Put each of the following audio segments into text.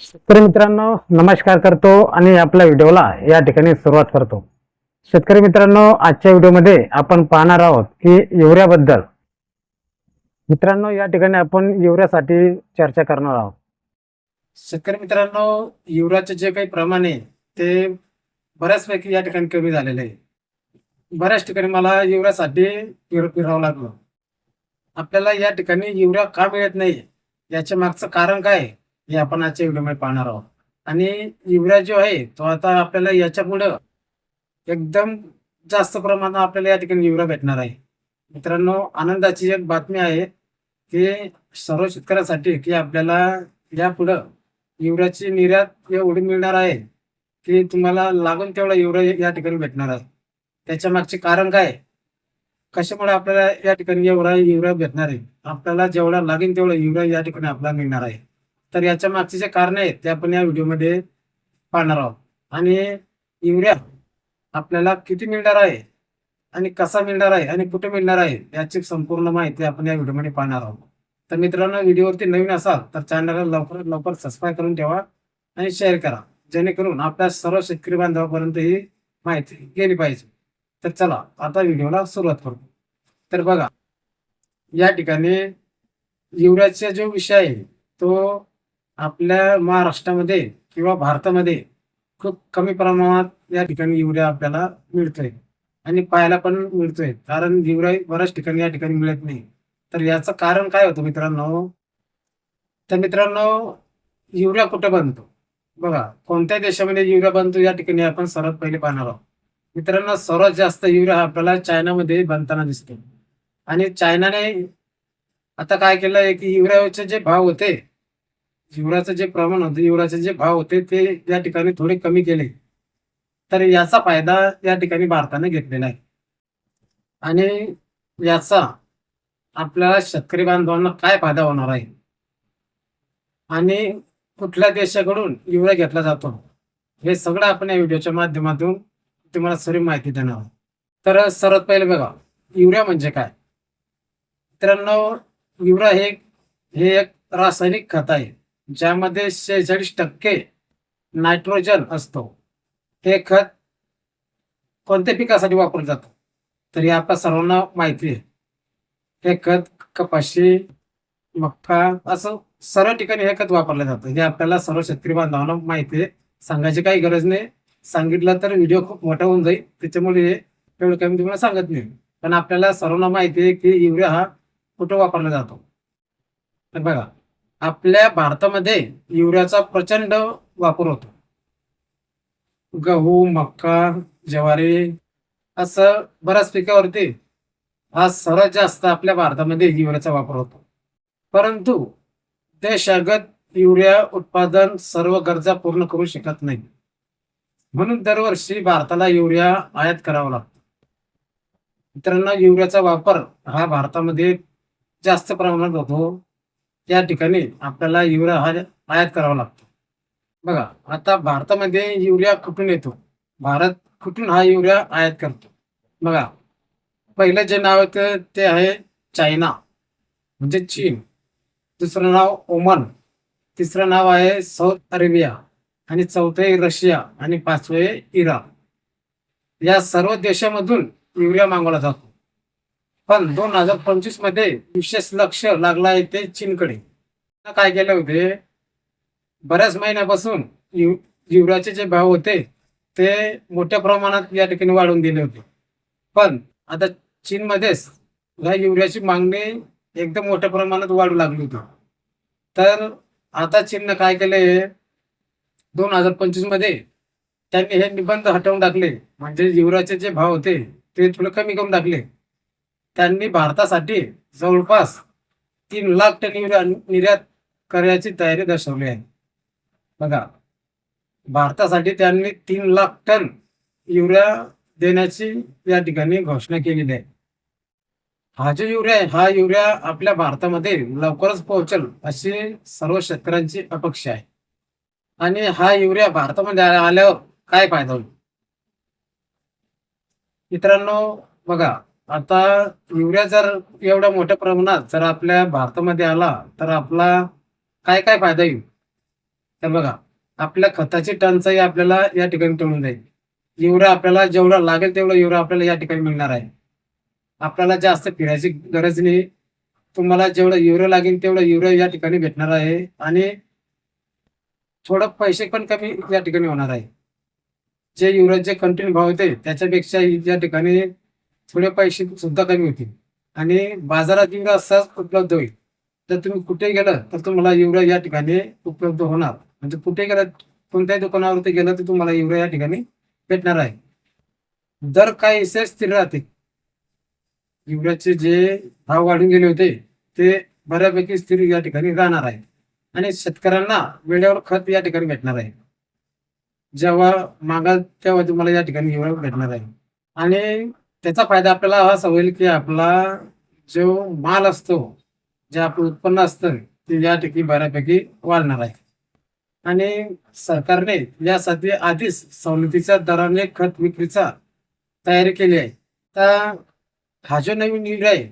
शेतकरी मित्रांनो नमस्कार करतो आणि आपल्या व्हिडिओला या ठिकाणी सुरुवात करतो. शेतकरी मित्रांनो आजच्या व्हिडिओमध्ये आपण पाहणार आहोत की युवऱ्याबद्दल मित्रांनो या ठिकाणी आपण युवऱ्यासाठी चर्चा करणार आहोत. शेतकरी मित्रांनो युवऱ्याचे जे काही प्रमाण आहे ते बऱ्याचपैकी या ठिकाणी कमी झालेलं आहे. बऱ्याच ठिकाणी मला युवऱ्यासाठी फिरावं लागलं. आपल्याला या ठिकाणी युवऱ्या का मिळत नाही याच्या मागचं कारण काय हे आपण आजच्या व्हिडिओमध्ये पाहणार आहोत. आणि युवरा जो आहे तो आता आपल्याला याच्या पुढं एकदम जास्त प्रमाणात आपल्याला या ठिकाणी युवरा भेटणार आहे. मित्रांनो आनंदाची एक बातमी आहे की सर्व शेतकऱ्यांसाठी की आपल्याला यापुढं युवराची निर्यात एवढी मिळणार आहे की तुम्हाला लागून तेवढा युवरा या ठिकाणी भेटणार आहे. त्याच्या मागचे कारण काय? कशामुळे आपल्याला या ठिकाणी एवढा युवरा भेटणार आहे? आपल्याला जेवढा लागेल तेवढा युवरा या ठिकाणी आपल्याला मिळणार आहे. तर याच्या मागचे जे कारण आहेत ते आपण या व्हिडिओमध्ये पाहणार आहोत. आणि युरिया आपल्याला किती मिळणार आहे आणि कसा मिळणार आहे आणि कुठे मिळणार आहे याची संपूर्ण माहिती आपण या व्हिडिओमध्ये पाहणार आहोत. तर मित्रांनो व्हिडिओवरती नवीन असाल तर चॅनलला लवकरात लवकर सबस्क्राईब करून ठेवा आणि शेअर करा. जेणेकरून आपल्या सर्व शेतकरी बांधवापर्यंत ही माहिती गेली पाहिजे. तर चला आता व्हिडिओला सुरुवात करू. तर बघा या ठिकाणी युरियाचा जो विषय आहे तो आपल्या महाराष्ट्रामध्ये किंवा भारतामध्ये खूप कमी प्रमाणात या ठिकाणी युरिया आपल्याला मिळतोय. आणि पाहायला पण मिळतोय. कारण युरिया बऱ्याच ठिकाणी या ठिकाणी मिळत नाही. तर याचं कारण काय होतं मित्रांनो? तर मित्रांनो युरिया कुठं बनतो? बघा कोणत्या देशामध्ये युरिया बनतो या ठिकाणी आपण सर्वात पहिले पाहणार आहोत. मित्रांनो सर्वात जास्त युरिया आपल्याला चायनामध्ये बनताना दिसतो. आणि चायनाने आता काय केलं की युरियाचे जे भाव होते जीवनाचं जे प्रमाण होतं जीवनाचे जे भाव होते ते या ठिकाणी थोडे कमी केले. तर याचा फायदा या ठिकाणी भारताने घेतलेला आहे. आणि याचा आपल्याला शेतकरी बांधवांना काय फायदा होणार आहे? आणि कुठल्या देशाकडून युरिया घेतला जातो? हे सगळं आपण या व्हिडिओच्या माध्यमातून तुम्हाला सर्व माहिती देणार आहोत. तर सर्वात पहिले बघा युरिया म्हणजे काय? मित्रांनो युरिया हे हे एक रासायनिक खत आहे. ज्यामध्ये शेहेचाळीस टक्के नायट्रोजन असतो. हे खत कोणत्या पिकासाठी वापरलं जातं? तर हे आपल्या सर्वांना माहिती आहे. हे खत कपाशी मक्का असं सर्व ठिकाणी हे खत वापरलं जातं. हे आपल्याला सर्व शेतकरी बांधवांना माहिती आहे. सांगायची काही गरज नाही. सांगितलं तर व्हिडिओ खूप मोठा होऊन जाईल. त्याच्यामुळे हे एवढं काही मी तुम्हाला सांगत नाही. पण आपल्याला सर्वांना माहिती आहे की युरिया हा कुठं वापरला जातो. तर बघा आपल्या भारतामध्ये युरियाचा प्रचंड वापर होतो. गहू मक्का ज्वारी असं बऱ्याच पिकावरती हा सर्वात जास्त आपल्या भारतामध्ये युरियाचा वापर होतो. परंतु देशागत युरिया उत्पादन सर्व गरजा पूर्ण करू शकत नाही. म्हणून दरवर्षी भारताला युरिया आयात करावा लागतो. मित्रांनो युरियाचा वापर हा भारतामध्ये जास्त प्रमाणात होतो. त्या ठिकाणी आपल्याला युरिया हा आयात करावा लागतो. बघा आता भारतामध्ये युरिया कुठून येतो? भारत कुठून हा युरिया आयात करतो? बघा पहिलं जे नाव येतं ते आहे चायना म्हणजे चीन. दुसरं नाव ओमान. तिसरं नाव आहे साऊथ अरेबिया आणि चौथे आहे रशिया आणि पाचवे आहे इराण. या सर्व देशामधून युरिया मागवला जातो. पण दोन हजार पंचवीसमध्ये विशेष लक्ष लागला आहे ते चीनकडे काय केले होते? बऱ्याच महिन्यापासून यु युरियाचे जे भाव होते ते मोठ्या प्रमाणात या ठिकाणी वाढवून दिले होते. पण आता चीनमध्येच या युरियाची मागणी एकदम मोठ्या प्रमाणात वाढू लागली होती. तर आता चीननं काय केले? दोन हजार पंचवीसमध्ये त्यांनी हे निबंध हटवून टाकले. म्हणजे युवराचे जे भाव होते ते थोडे कमी करून टाकले. त्यांनी भारतासाठी जवळपास तीन लाख टन युरिया निर्यात करण्याची तयारी दर्शवली आहे. बघा भारतासाठी त्यांनी तीन लाख टन युरिया देण्याची या ठिकाणी घोषणा केलेली आहे. हा जो युरिया आहे हा युरिया आपल्या भारतामध्ये लवकरच पोहोचेल अशी सर्व शेतकऱ्यांची अपेक्षा आहे. आणि हा युरिया भारतामध्ये आल्यावर काय फायदा होईल? मित्रांनो बघा आता युरिया जर एवढ्या मोठ्या प्रमाणात जर आपल्या भारतामध्ये आला तर आपला काय काय फायदा येईल? तर बघा आपल्या खताची टंचाई आपल्याला या ठिकाणी टळून जाईल. युरिया आपल्याला जेवढा लागेल तेवढं युरिया आपल्याला या ठिकाणी मिळणार आहे. आपल्याला जास्त फिरायची गरज नाही. तुम्हाला जेवढं युरिया लागेल तेवढं युरिया या ठिकाणी भेटणार आहे आणि थोडं पैसे पण कमी या ठिकाणी होणार आहे. जे युरियाचे कंटिन्यू भाव होते त्याच्यापेक्षा या ठिकाणी थोडे पैसे सुद्धा कमी होतील. आणि बाजारात युरिया सहज उपलब्ध होईल. तर तुम्ही कुठे गेलं तर तुम्हाला युरिया या ठिकाणी उपलब्ध होणार. म्हणजे कुठे गेलं कोणत्याही दुकानावरती गेलं तर तुम्हाला युरिया या ठिकाणी भेटणार आहे. दर काही असे स्थिर राहते युरियाचे जे भाव वाढून गेले होते ते बऱ्यापैकी स्थिर या ठिकाणी राहणार आहे. आणि शेतकऱ्यांना वेळेवर खत या ठिकाणी भेटणार आहे. जेव्हा मागाल तेव्हा तुम्हाला या ठिकाणी युरिया भेटणार आहे. आणि त्याचा फायदा आपल्याला असा होईल की आपला जो माल असतो जे आपलं उत्पन्न असतं ते या ठिकाणी बऱ्यापैकी वाढणार आहे. आणि सरकारने यासाठी आधीच सवलतीच्या दराने खत विक्रीचा तयारी केली आहे. तर हा जो नवीन युरिया आहे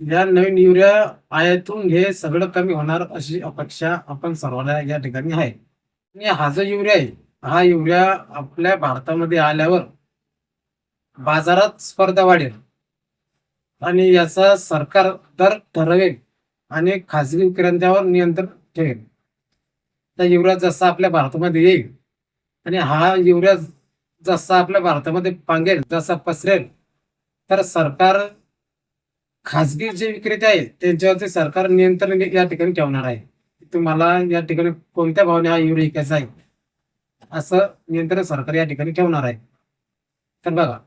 या नवीन युरिया आयातून हे सगळं कमी होणार अशी अपेक्षा आपण सर्वांना या ठिकाणी आहे. आणि हा जो युरिया आहे हा युरिया आपल्या भारतामध्ये आल्यावर बाजारात स्पर्धा वाढेल. आणि याचा सरकार दर ठरवेल आणि खाजगी विक्रेत्यांवर नियंत्रण ठेवेल. तर युरिया जसा आपल्या भारतामध्ये येईल आणि हा युवराज जसा आपल्या भारतामध्ये पांगेल जसा पसरेल तर सरकार खाजगी जे विक्रेते आहेत त्यांच्यावरती सरकार नियंत्रण या ठिकाणी ठेवणार आहे. तुम्हाला या ठिकाणी कोणत्या भावाने हा युरिया विकायचा आहे? असं नियंत्रण सरकार या ठिकाणी ठेवणार आहे. तर बघा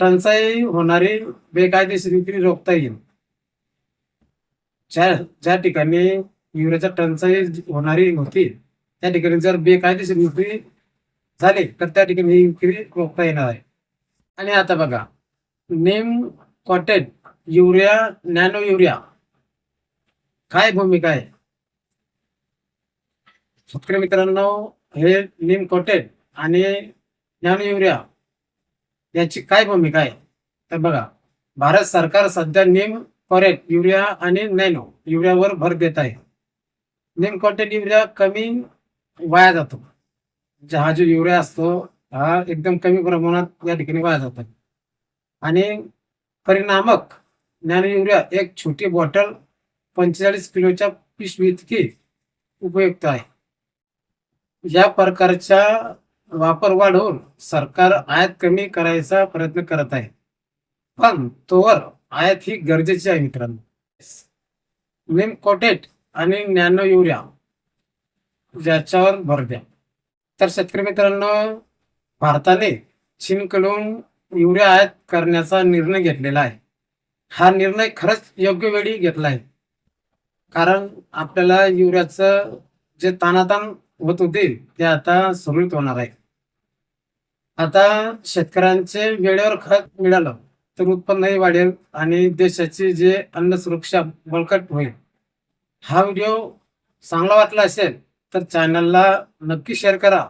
टंचाई होणारी बेकायदेशीर विक्री रोखता येईल. ज्या ज्या ठिकाणी युरियाच्या टंचाई होणारी होती त्या ठिकाणी जर बेकायदेशीर विक्री झाली तर त्या ठिकाणी ही विक्री रोखता येणार आहे. आणि आता बघा neem coated urea nano urea काय भूमिका आहे? शेतकरी मित्रांनो हे नीम कॉटेड आणि नॅनो युरिया याची काय भूमिका आहे? तर बघा भारत सरकार सध्या नीम कॉरेट युरिया आणि नॅनो युरियावर भर देत आहे. नीम कॉटेड युरिया कमी वाया जातो. हा जो युरिया असतो हा एकदम कमी प्रमाणात या ठिकाणी वाया जातो. आणि परिणामक नॅनो युरिया एक छोटी बॉटल पंचेचाळीस किलोच्या पिशवी इतकी उपयुक्त आहे. या प्रकारच्या वापर वाढवून सरकार आयात कमी करायचा प्रयत्न करत आहे. पण तोवर आयात ही गरजेची आहे मित्रांनो. विम कोटेट आणि नॅनो युरिया याच्यावर भर द्या. तर शेतकरी मित्रांनो भारताने चीनकडून युरिया आयात करण्याचा निर्णय घेतलेला आहे. हा निर्णय खरंच योग्य वेळी घेतला आहे. कारण आपल्याला युरियाचं जे तानातान होत होते ते आता सुरळीत होणार आहे. आता शेतकऱ्यांचे वेळेवर खत मिळालं तर उत्पन्नही वाढेल आणि देशाची जे अन्न सुरक्षा बळकट होईल. हा व्हिडिओ चांगला वाटला असेल तर चॅनलला नक्की शेअर करा.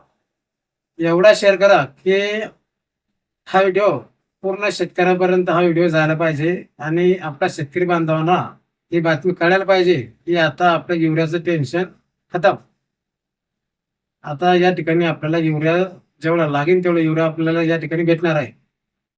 एवढा शेअर करा की हा व्हिडिओ पूर्ण शेतकऱ्यापर्यंत हा व्हिडिओ जायला पाहिजे आणि आपल्या शेतकरी बांधवांना ही बातमी कळायला पाहिजे की आता आपलं युरियाचं टेन्शन खतम. आता या ठिकाणी आपल्याला युरिया जेवढा लागेल तेवढा युरिया आपल्याला या ठिकाणी भेटणार आहे.